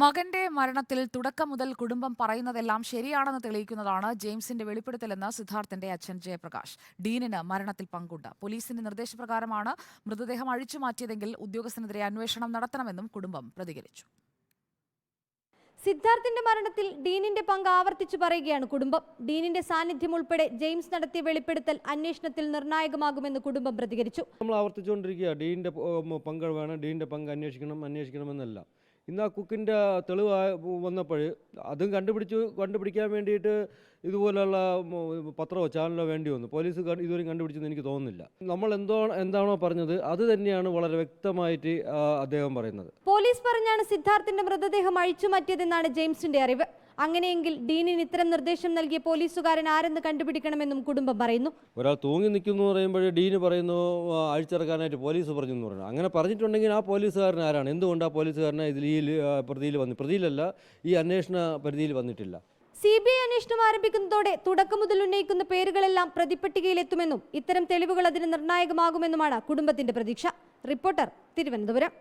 മകന്റെ മരണത്തിൽ തുടക്കം മുതൽ കുടുംബം പറയുന്നതെല്ലാം ശരിയാണെന്ന് തെളിയിക്കുന്നതാണ് ജെയിംസിന്റെ വെളിപ്പെടുത്തലെന്ന് സിദ്ധാർത്ഥന്റെ അച്ഛൻ ജയപ്രകാശ്. ഡീനിന് മരണത്തിൽ പങ്കുണ്ട്. പോലീസിന്റെ നിർദ്ദേശപ്രകാരമാണ് മൃതദേഹം അഴിച്ചു മാറ്റിയതെങ്കിൽ ഉദ്യോഗസ്ഥനെതിരെ അന്വേഷണം നടത്തണമെന്നും കുടുംബം പ്രതികരിച്ചു. സിദ്ധാർത്ഥിന്റെ മരണത്തിൽ ഡീനിന്റെ പങ്ക് ആവർത്തിച്ചു പറയുകയാണ് കുടുംബം. ഡീനിന്റെ സാന്നിധ്യം ഉൾപ്പെടെ ജെയിംസ് നടത്തിയ വെളിപ്പെടുത്തൽ അന്വേഷണത്തിൽ നിർണായകമാകുമെന്ന് കുടുംബം പ്രതികരിച്ചു. നമ്മൾ ആവർത്തിച്ചുകൊണ്ടിരിക്കുക ഡീന്റെ പങ്ക് വേണം. ഡീന്റെ പങ്ക് അന്വേഷിക്കണം അന്വേഷിക്കണമെന്നല്ല. ഇന്ന് ആ കുക്കിന്റെ തെളിവ് വന്നപ്പോൾ അതും കണ്ടുപിടിച്ചു കണ്ടുപിടിക്കാൻ വേണ്ടിയിട്ട് ഇതുപോലെയുള്ള പത്രമോ ചാനലോ വേണ്ടി വന്നു. പോലീസ് ഇതുവരെയും കണ്ടുപിടിച്ചെന്ന് എനിക്ക് തോന്നുന്നില്ല. നമ്മൾ എന്തോ എന്താണോ പറഞ്ഞത് അത് തന്നെയാണ് വളരെ വ്യക്തമായിട്ട് അദ്ദേഹം പറയുന്നത്. പോലീസ് പറഞ്ഞാണ് സിദ്ധാർത്ഥിന്റെ മൃതദേഹം അഴിച്ചുമാറ്റിയതെന്നാണ് ജെയിംസിന്റെ അറിവ്. അങ്ങനെയെങ്കിൽ ഡീനിന് ഇത്തരം നിർദ്ദേശം നൽകിയ പോലീസുകാരൻ ആരെന്ന് കണ്ടുപിടിക്കണമെന്നും കുടുംബം പറയുന്നു. ഒരാൾ തൂങ്ങി നിൽക്കുന്നു പറയുമ്പോൾ ഡീന് പറയുന്നു അഴിച്ചിറക്കാനായിട്ട് പോലീസ് പറഞ്ഞു എന്ന് പറഞ്ഞു. അങ്ങനെ പറഞ്ഞിട്ടുണ്ടെങ്കിൽ ആ പോലീസുകാരൻ ആരാണ്? എന്തുകൊണ്ട് ആ പോലീസുകാരനെ ഇതിൽ ഈ പ്രതിയിൽ വന്നു? പ്രതിയിലല്ല ഈ അന്വേഷണ പരിധിയിൽ വന്നിട്ടില്ല. സി ബി ഐ അന്വേഷണം ആരംഭിക്കുന്നതോടെ തുടക്കം മുതൽ ഉന്നയിക്കുന്ന പേരുകളെല്ലാം പ്രതിപ്പട്ടികയിലെത്തുമെന്നും ഇത്തരം തെളിവുകൾ അതിന് നിർണായകമാകുമെന്നുമാണ് കുടുംബത്തിന്റെ പ്രതീക്ഷ. റിപ്പോർട്ടർ തിരുവനന്തപുരം.